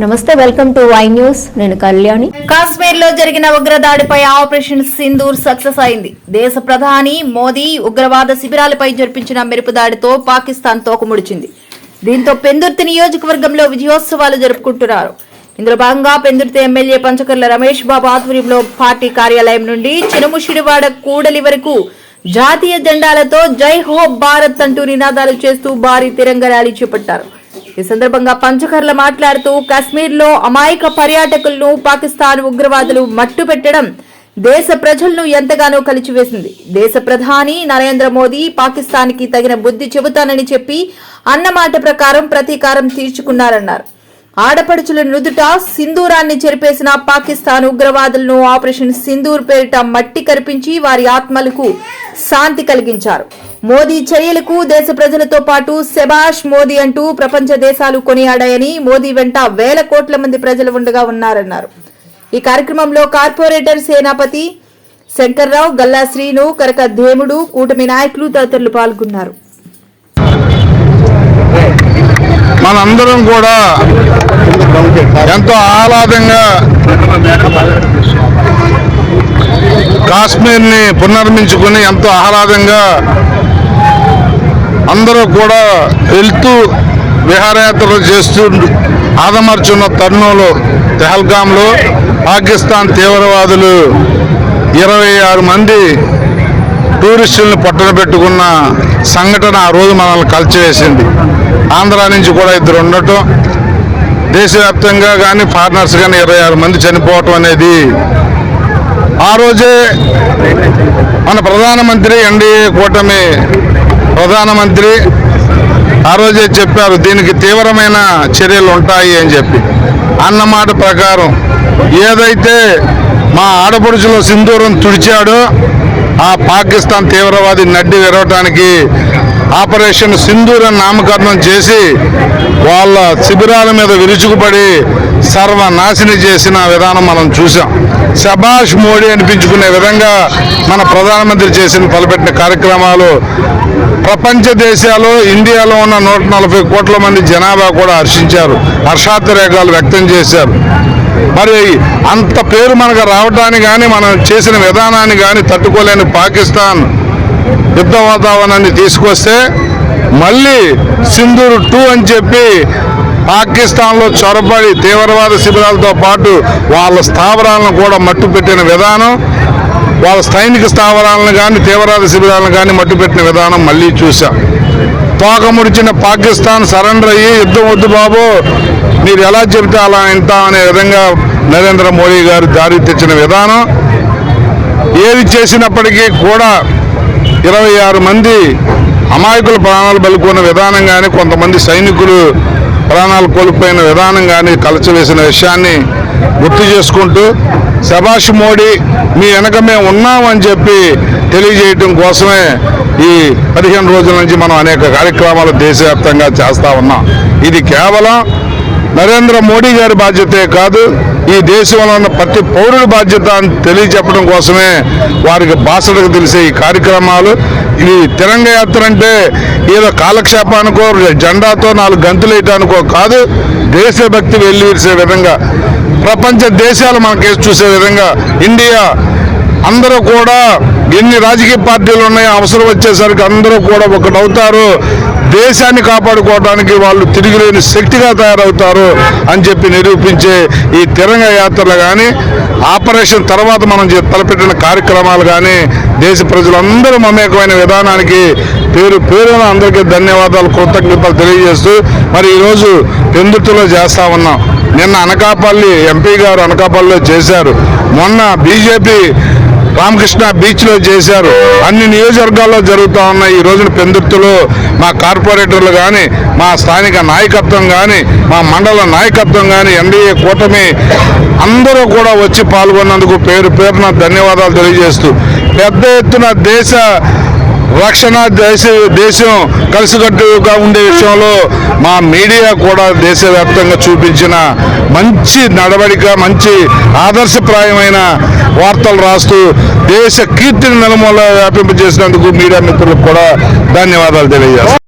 నమస్తే welcome to Y news. నేను కళ్యాణి. కాశ్మీర్లో జరిగిన ఉగ్రదాడిపై ఆపరేషన్ సింధూర్ సక్సెస్ అయింది. దేశ ప్రధాని మోదీ ఉగ్రవాద శిబిరాలపై జరిపించిన మెరుపు దాడితో పాకిస్తాన్ తోకముడిచింది దీంతో పెందుర్తి నియోజకవర్గంలో విజయోత్సవాలు జరుపుకుంటున్నారు. ఇందులో భాగంగా పెందుర్తి ఎమ్మెల్యే పంచకర్ల రమేష్ బాబు ఆధ్వర్యంలో పార్టీ కార్యాలయం నుండి చినముషిడివాడ కూడలి వరకు జాతీయ జెండాలతో జై హో భారత్ అంటూ నినాదాలు చేస్తూ భారీ తిరంగ ర్యాలీ చేపట్టారు. ఈ సందర్భంగా పంచకర్ల మాట్లాడుతూ కశ్మీర్లో అమాయక పర్యాటకులను పాకిస్తాన్ ఉగ్రవాదులు మట్టు పెట్టడం దేశ ప్రజలను ఎంతగానో కలిచివేసింది. దేశ ప్రధాని నరేంద్ర మోదీ పాకిస్తాన్కి తగిన బుద్ధి చెబుతానని చెప్పి అన్నమాట ప్రకారం ప్రతీకారం తీర్చుకున్నారన్నారు. ఆడపడుచుల నుదుట సింధూరాన్ని చెరిపేసిన పాకిస్తాన్ ఉగ్రవాదులను ఆపరేషన్ సింధూర్ పేరిట మట్టి కరిపించి వారి ఆత్మలకు శాంతి కలిగించారు. మోదీ చర్యలకు దేశ ప్రజలతో పాటు సెబాష్ మోదీ అంటూ ప్రపంచ దేశాలు కొనియాడాయని మోదీ వెంట వేల కోట్ల మంది ప్రజలు ఉండగా ఉన్నారన్నారు. ఈ కార్యక్రమంలో కార్పొరేటర్ సేనాపతి శంకర్రావు గల్లా శ్రీను కరక దేముడు కూటమి నాయకులు తదితరులు పాల్గొన్నారు. మనందరం కూడా ఎంతో ఆహ్లాదంగా కాశ్మీర్ని పునర్మించుకుని ఎంతో ఆహ్లాదంగా అందరూ కూడా వెళ్తూ విహారయాత్రలు చేస్తూ ఆదమర్చున్న తరుణంలో తెహల్గాంలో పాకిస్తాన్ తీవ్రవాదులు ఇరవై ఆరు మంది టూరిస్టులను పట్టణ పెట్టుకున్న సంఘటన ఆ రోజు మనల్ని కలిచివేసింది. ఆంధ్ర నుంచి కూడా ఇద్దరు ఉండటం దేశవ్యాప్తంగా కానీ ఫారినర్స్ కానీ ఇరవై ఆరు మంది చనిపోవటం అనేది ఆ రోజే మన ప్రధానమంత్రి ఎన్డీఏ కూటమి ప్రధానమంత్రి ఆ రోజే చెప్పారు దీనికి తీవ్రమైన చర్యలు ఉంటాయి అని చెప్పి. అన్నమాట ప్రకారం ఏదైతే మా ఆడపడుచులో సింధూరం తుడిచాడో ఆ పాకిస్తాన్ తీవ్రవాది నడ్డి విరవటానికి ఆపరేషన్ సింధూర్ అని నామకరణం చేసి వాళ్ళ శిబిరాల మీద విరుచుకుపడి సర్వనాశిని చేసిన విధానం మనం చూసాం శబాష్ మోడీ అనిపించుకునే విధంగా మన ప్రధానమంత్రి చేసిన తలపెట్టిన కార్యక్రమాలు ప్రపంచ దేశాలు ఇండియాలో ఉన్న నూట నలభై కోట్ల మంది జనాభా కూడా హర్షించారు హర్షాతిరేకాలు వ్యక్తం చేశారు. మరి అంత పేరు మనకు రావడానికి కానీ మనం చేసిన విధానాన్ని కానీ తట్టుకోలేని పాకిస్తాన్ యుద్ధ వాతావరణాన్ని తీసుకొస్తే మళ్ళీ సింధూరు టూ అని చెప్పి పాకిస్తాన్లో చొరబడి తీవ్రవాద శిబిరాలతో పాటు వాళ్ళ స్థావరాలను కూడా మట్టు పెట్టిన విధానం వాళ్ళ సైనిక స్థావరాలను కానీ తీవ్రవాద శిబిరాలను కానీ మట్టు పెట్టిన విధానం మళ్ళీ చూశాం. తోక ముడిచిన పాకిస్తాన్ సరెండర్ అయ్యి యుద్ధం వద్దు బాబు మీరు ఎలా చెబితే అలా వింటాం అనే విధంగా నరేంద్ర మోడీ గారు దారి తెచ్చిన విధానం. ఏది చేసినప్పటికీ కూడా ఇరవై ఆరు మంది అమాయకుల ప్రాణాలు బలుకున్న విధానం కానీ కొంతమంది సైనికులు ప్రాణాలు కోల్పోయిన విధానం కానీ కలచవేసిన విషయాన్ని గుర్తు చేసుకుంటూ శభాష్ మోడీ మీ వెనక మేము ఉన్నామని చెప్పి తెలియజేయటం కోసమే ఈ పదిహేను రోజుల నుంచి మనం అనేక కార్యక్రమాలు దేశవ్యాప్తంగా చేస్తా ఉన్నాం. ఇది కేవలం నరేంద్ర మోడీ గారి బాధ్యతే కాదు ఈ దేశంలో ఉన్న ప్రతి పౌరుడి బాధ్యత అని తెలియచెప్పడం కోసమే వారికి భాషలకు తెలిసే ఈ కార్యక్రమాలు. ఇది తిరంగ యాత్ర అంటే ఏదో కాలక్షేపానికో జెండాతో నాలుగు గంతులు వేయటానికో కాదు దేశభక్తి వెళ్ళివిరిసే విధంగా ప్రపంచ దేశాలు మనకేసి చూసే విధంగా ఇండియా అందరూ కూడా ఎన్ని రాజకీయ పార్టీలు ఉన్నాయో అవసరం వచ్చేసరికి అందరూ కూడా ఒకటవుతారు. దేశాన్ని కాపాడుకోవడానికి వాళ్ళు తిరిగిలేని శక్తిగా తయారవుతారు అని చెప్పి నిరూపించే ఈ తిరంగ యాత్రలు కానీ ఆపరేషన్ తర్వాత మనం చే- తలపెట్టిన కార్యక్రమాలు కానీ దేశ ప్రజలందరూ మమేకమైన విధానానికి పేరు పేరున అందరికీ ధన్యవాదాలు కృతజ్ఞతలు తెలియజేస్తూ మరి ఈరోజు పెందుతులో చేస్తా ఉన్నాం. నిన్న అనకాపల్లి ఎంపీ గారు అనకాపల్లిలో చేశారు. మొన్న బీజేపీ రామకృష్ణ బీచ్లో చేశారు. అన్ని నియోజకవర్గాల్లో జరుగుతూ ఉన్నాయి. ఈ రోజున పెందుర్తులు మా కార్పొరేటర్లు కానీ మా స్థానిక నాయకత్వం కానీ మా మండల నాయకత్వం కానీ ఎన్డీఏ కూటమి అందరూ కూడా వచ్చి పాల్గొన్నందుకు పేరు పేరున ధన్యవాదాలు తెలియజేస్తూ పెద్ద ఎత్తున దేశ రక్షణ దేశ దేశం కలిసికట్టుగా ఉండే విషయంలో మా మీడియా కూడా దేశవ్యాప్తంగా చూపించిన మంచి నడవడిక మంచి ఆదర్శప్రాయమైన వార్తలు రాస్తూ దేశ కీర్తిని నలుమూల వ్యాపింపజేసినందుకు మీడియా మిత్రులకు కూడా ధన్యవాదాలు తెలియజేస్తాను